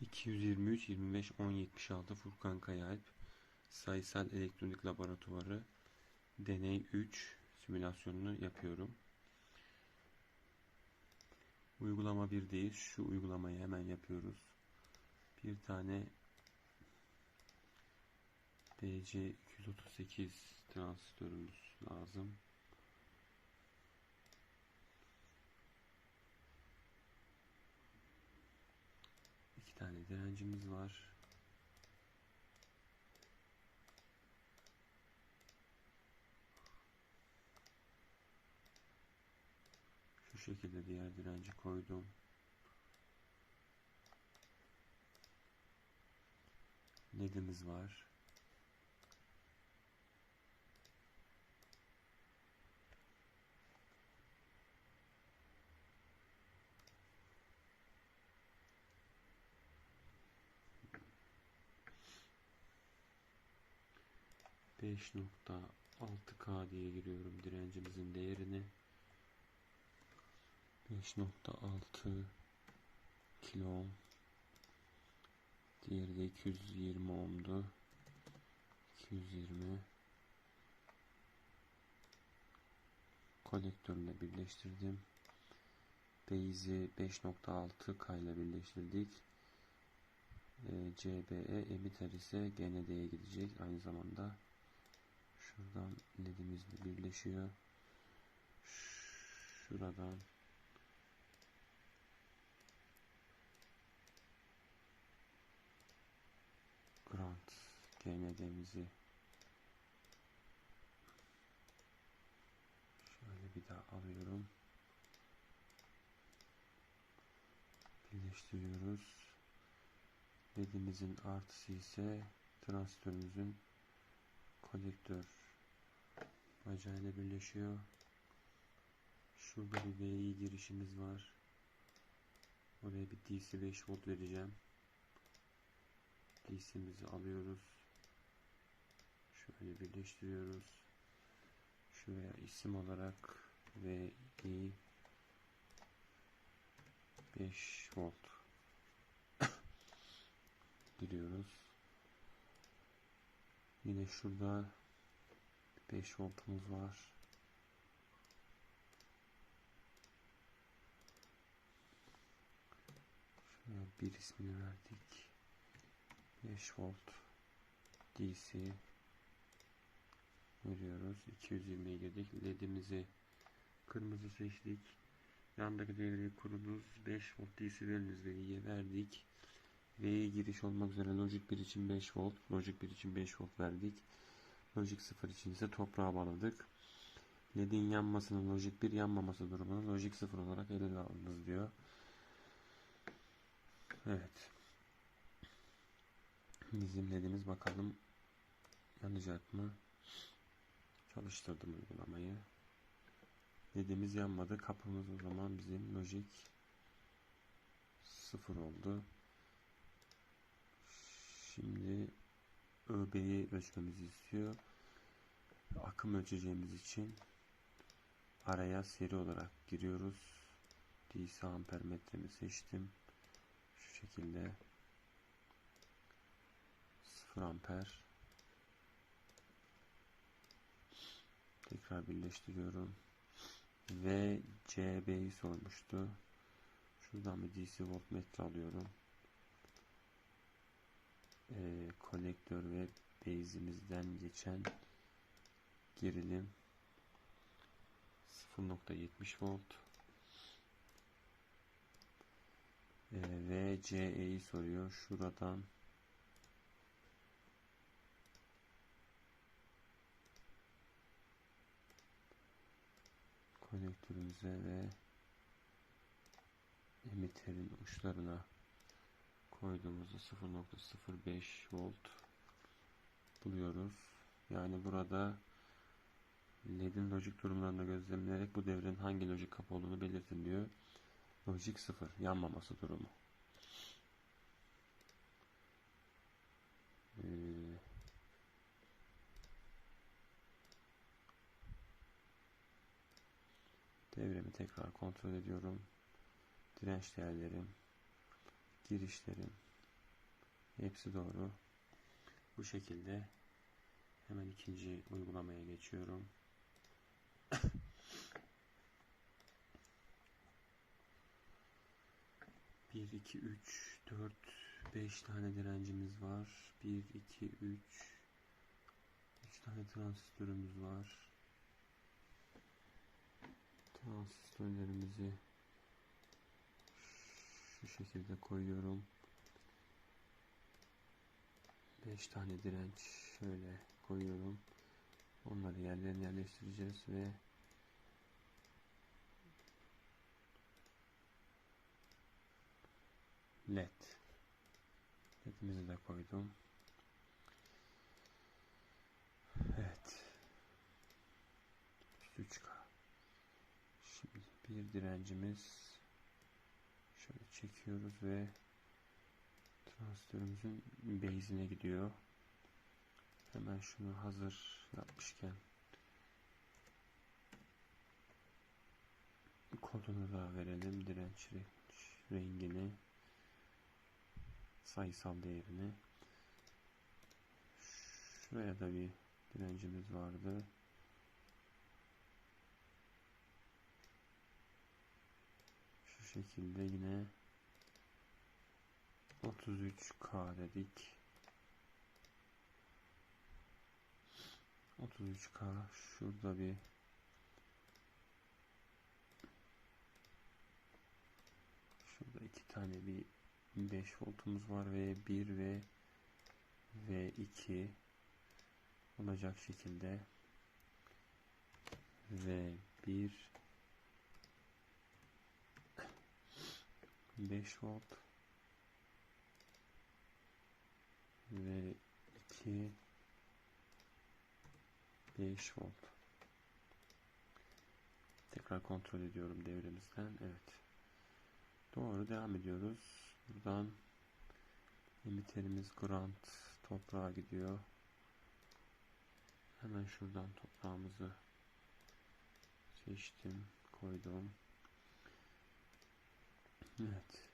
223 25 10 76 Furkan Kayalp Sayısal Elektronik Laboratuvarı Deney 3 simülasyonunu yapıyorum. Uygulama 1'deyiz. Şu uygulamayı hemen yapıyoruz. Bir tane BC 238 transistörümüz lazım. İki tane direncimiz var. Şu şekilde diğer direnci koydum. LED'imiz var. Beş nokta altı K diye giriyorum direncimizin değerini. 5.6 kilo ohm. Diğeri de 220 ohmdu. 220 kolektörle birleştirdim. Base'i 5.6 K ile birleştirdik. E, CBE emitter ise GND'ye gidecek. Aynı zamanda şuradan ledimiz birleşiyor. Şuradan Grant GND'mizi şöyle bir daha alıyorum. Birleştiriyoruz. LED'imizin artısı ise transistörümüzün kolektör bacağıyla birleşiyor. Şurada bir VI girişimiz var. Oraya bir DC 5 volt vereceğim. DC'mizi alıyoruz. Şöyle birleştiriyoruz. Şuraya isim olarak VI 5 volt giriyoruz. Yine şurada 5 voltumuz var. Şuraya bir ismini verdik. 5 volt DC veriyoruz. 220'ye girdik. LED'imizi kırmızı seçtik. Yandaki devreyi kurunuz. 5 volt DC veriye verdik. V'ye giriş olmak üzere Logic 1 için 5 volt, Logic 1 için 5 volt verdik. Logic 0 için ise toprağa bağladık. LED'in yanmasının Logic 1 yanmaması durumunu Logic 0 olarak ele alınız diyor. Evet. Bizim LED'imiz bakalım yanacak mı? Çalıştırdım uygulamayı. LED'imiz yanmadı. Kapımız o zaman bizim Logic 0 oldu. Şimdi ÖB'yi ölçmemizi istiyor. Akım ölçeceğimiz için araya seri olarak giriyoruz. DC amper metremi seçtim. Şu şekilde 0 amper tekrar birleştiriyorum ve CB'yi sormuştu. Şuradan bir DC voltmetre alıyorum e, kolektör ve base'imizden geçen gerilim 0.70 volt e, ve CE'yi soruyor. Şuradan konektörümüze ve emitterin uçlarına koyduğumuzda 0.05 volt buluyoruz. Yani burada LED'in lojik durumlarını gözlemleyerek bu devrenin hangi lojik kapı olduğunu belirtin diyor. Lojik 0 yanmaması durumu. Ee, devremi tekrar kontrol ediyorum. Direnç değerlerim girişlerim Hepsi doğru. Bu şekilde hemen ikinci uygulamaya geçiyorum. Bir, iki, üç, dört, beş tane direncimiz var. Bir, iki, üç, üç tane transistörümüz var. Transistörlerimizi şu şekilde koyuyorum. 5 tane direnç şöyle koyuyorum. Onları yerlerine yerleştireceğiz ve led ledimizi de koydum. Evet. 3K. Şimdi bir direncimiz çekiyoruz ve transistörümüzün base'ine gidiyor. Hemen şunu hazır yapmışken kodunu da verelim direnç rengini sayısal değerini şuraya da bir direncimiz vardı şu şekilde yine 33K dedik. 33K şurada bir. Şurada iki tane bir 5 voltumuz var ve 1 ve ve 2 olacak şekilde. Ve 1 5 volt ve 2 5 volt. Tekrar kontrol ediyorum devremizden evet. Doğru devam ediyoruz. Buradan emiterimiz ground toprağa gidiyor. Hemen şuradan toprağımızı seçtim koydum. Evet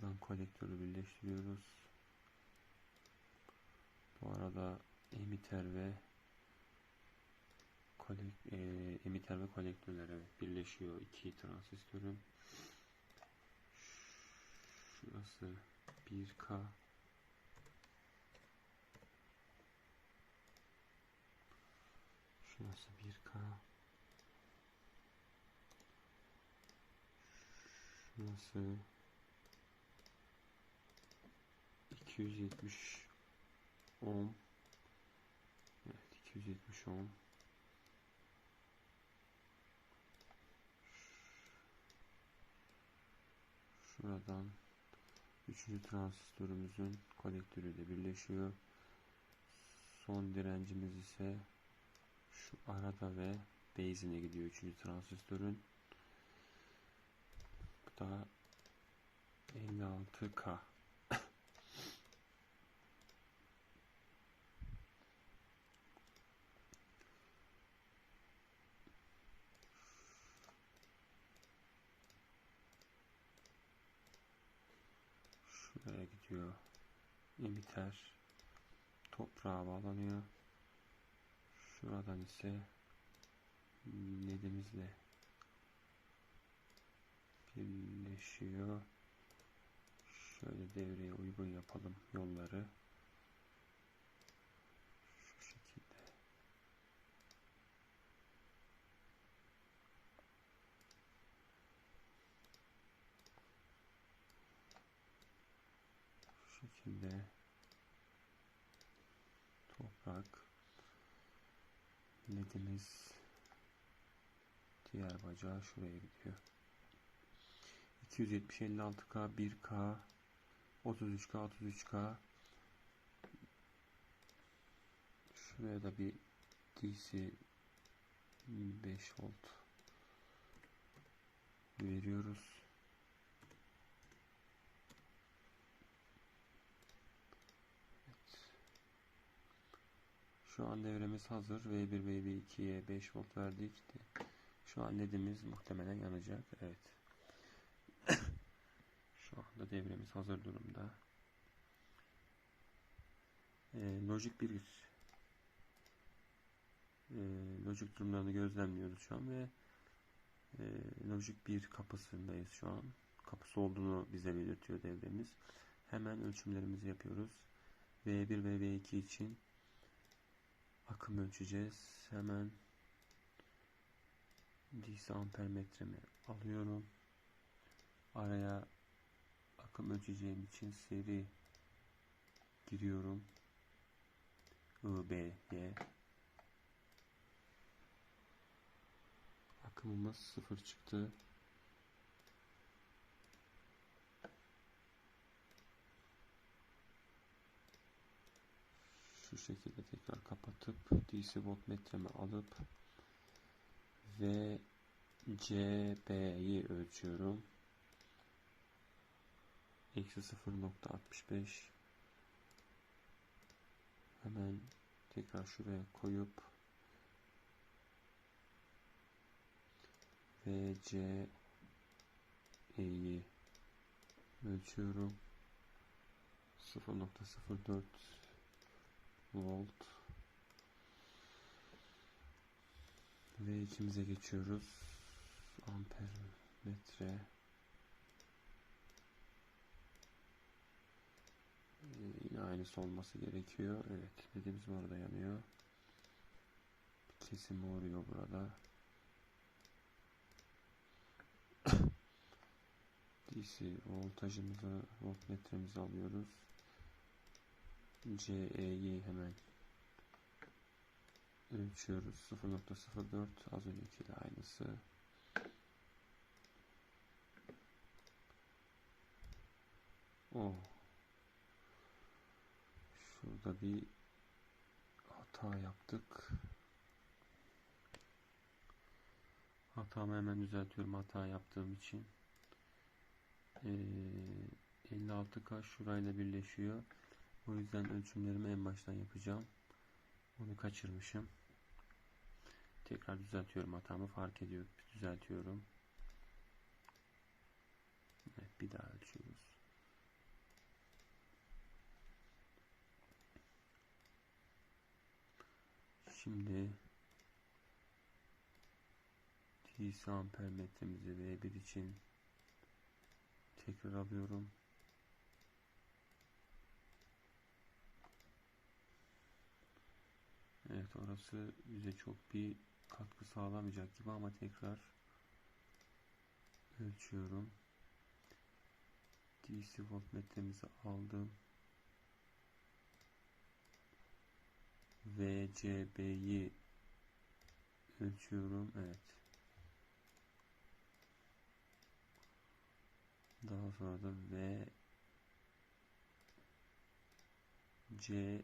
Şuradan kolektörü birleştiriyoruz. Bu arada emiter ve kolek, e, emiter ve kolektörler evet, birleşiyor iki transistörün. Şurası 1K Şurası 1K Şurası 270 ohm Evet 270 ohm Şuradan Üçüncü transistörümüzün kolektörüyle birleşiyor. Son direncimiz ise şu arada ve base'ine gidiyor üçüncü transistörün. Bu da 56K. Şuraya gidiyor. Emiter toprağa bağlanıyor. Şuradan ise ledimizle birleşiyor. Şöyle devreye uygun yapalım yolları. Şu şekilde. Şekilde toprak ledimiz diğer bacağı şuraya gidiyor. 270 56K 1K 33K 33K şuraya da bir DC 5 volt veriyoruz. Şu an devremiz hazır. V1 V2'ye 5 volt verdik. Şu an ledimiz muhtemelen yanacak. Evet. Şu anda devremiz hazır durumda. Ee, Logic 1 e, Logic durumlarını gözlemliyoruz şu an ve e, Logic 1 kapısındayız şu an. Kapısı olduğunu bize belirtiyor devremiz. Hemen ölçümlerimizi yapıyoruz. V1 ve V2 için akım ölçeceğiz. Hemen DC amper metremi alıyorum. Araya akım ölçeceğim için seri giriyorum. I, B, Y. Akımımız sıfır çıktı. Şu şekilde tekrar kapatıp DC voltmetremi alıp ve CB'yi ölçüyorum. Eksi 0.65 Hemen tekrar şuraya koyup VCE'yi ölçüyorum. 0.04 volt ve ikimize geçiyoruz. Amper metre yine aynısı olması gerekiyor. Evet dediğimiz orada yanıyor. Kesim uğruyor burada. DC voltajımızı voltmetremizi alıyoruz. CE'yi hemen ölçüyoruz. 0.04 az öncekiyle aynısı. Oh. Şurada bir hata yaptık. Hatamı hemen düzeltiyorum hata yaptığım için. Ee, 56K şurayla birleşiyor. O yüzden ölçümlerimi en baştan yapacağım. Onu kaçırmışım. Tekrar düzeltiyorum hatamı fark ediyor. Düzeltiyorum. Evet, bir daha ölçüyoruz. Şimdi DC amper metremizi V1 için tekrar alıyorum. Evet orası bize çok bir katkı sağlamayacak gibi ama tekrar ölçüyorum. DC voltmetremizi aldım. VCB'yi ölçüyorum. Evet. Daha sonra da V C